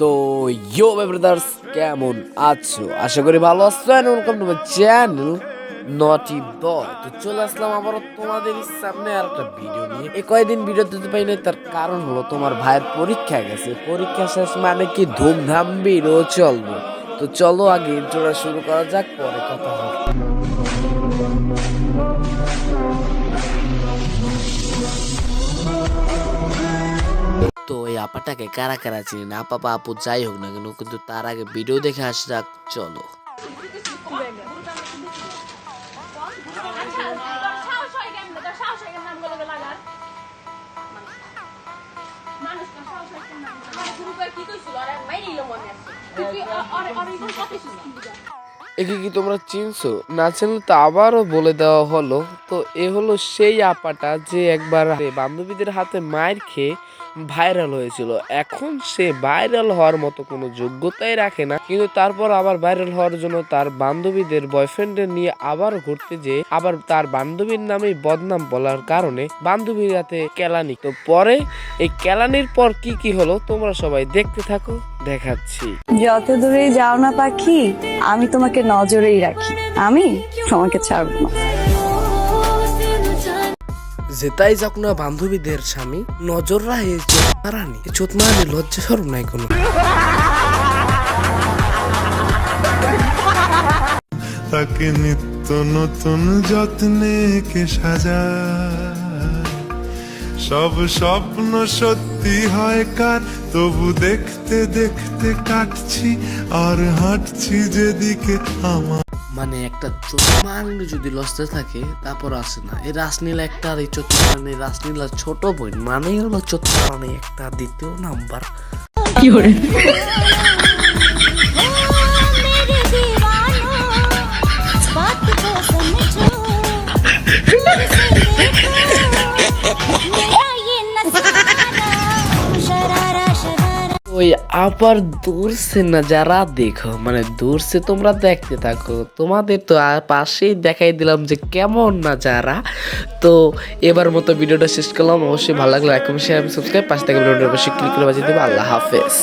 তো ইয়ো ব্রাদার্স কেমন আছো? আশা করি ভালো আছো and welcome to my channel naughty boy তো চলে আসলাম আবারও তোমাদের সামনে আর একটা ভিডিও নিয়ে। এই কয়েকদিন ভিডিও দিতে পারি নাই, তার কারণ হলো তোমার ভাইয়ের পরীক্ষা গেছে। পরীক্ষা শেষ মানে কি ধুমধাম ভিডিও চলবে। তো চলো আগে ইন্ট্রোটা শুরু করা যাক, পরে কথা হবে। আপাটাকে কারা কারা চিনি না বা আপু যাই হোক না কেন কিন্তু তার আগে ভিডিও দেখে আসি যাক চলো আচ্ছা হয় হয় হয় কি কইছিল আরে মনে আছে তুই শুনছিস একে কি তোমরা চিনছো? না চিনলে তো আবারও বলে দেওয়া হলো। তো এ হলো সেই আপাটা যে একবার বান্ধবীদের হাতে মায়ের খেয়ে ভাইরাল হয়েছিল। এখন সে ভাইরাল হওয়ার মতো কোনো যোগ্যতাই রাখে না। কিন্তু তারপর আবার ভাইরাল হওয়ার জন্য তার বান্ধবীদের বয়ফ্রেন্ডের নিয়ে আবার ঘুরতে যেয়ে আবার তার বান্ধবীর নামে বদনাম বলার কারণে বান্ধবীর হাতে কেলানি। তো পরে এই কেলানির পর কি কি হলো তোমরা সবাই দেখতে থাকো, দেখাচ্ছি। যত দূরেই যাও না পাখি, আমি তোমাকে নজরেই রাখি। আমি তোমাকে ছাড়বো না। যেটাই যাক না বান্ধবীদের স্বামী নজর রাহে চোতমারানি চোতমারানি লজ্জা সরম নাই কোনো। তাকে নিত্য নতুন যত্নে কে সাজায় সব স্বপ্ন সত্যি হয় কার? তবু দেখতে দেখতে কাটছি আর হাঁটছি যেদিকে আমার। মানে একটা চতুর্মাঙ্গ যদি লসতে থাকে তারপর আসে না। এই রাসনীলা একটা আর এই চতুর্মাঙ্গি রাসনীলা ছোট বই মানেই হলো চতুর্মাঙ্গি একটা দ্বিতীয় নাম্বার। কি হরে ওই আবার দূর সে না, যারা দেখো মানে দূর সে তোমরা দেখতে থাকো। তোমাদের তো পাশেই দেখাই দিলাম যে কেমন না যারা। তো এবার মতো ভিডিওটা শেষ করলাম। অবশ্যই ভালো লাগল এখন শেয়ার সাবস্ক্রাইব পাশে থেকে ভিডিওটা অবশ্যই ক্লিক করে বাজিয়ে দেবো। আল্লাহ হাফেজ।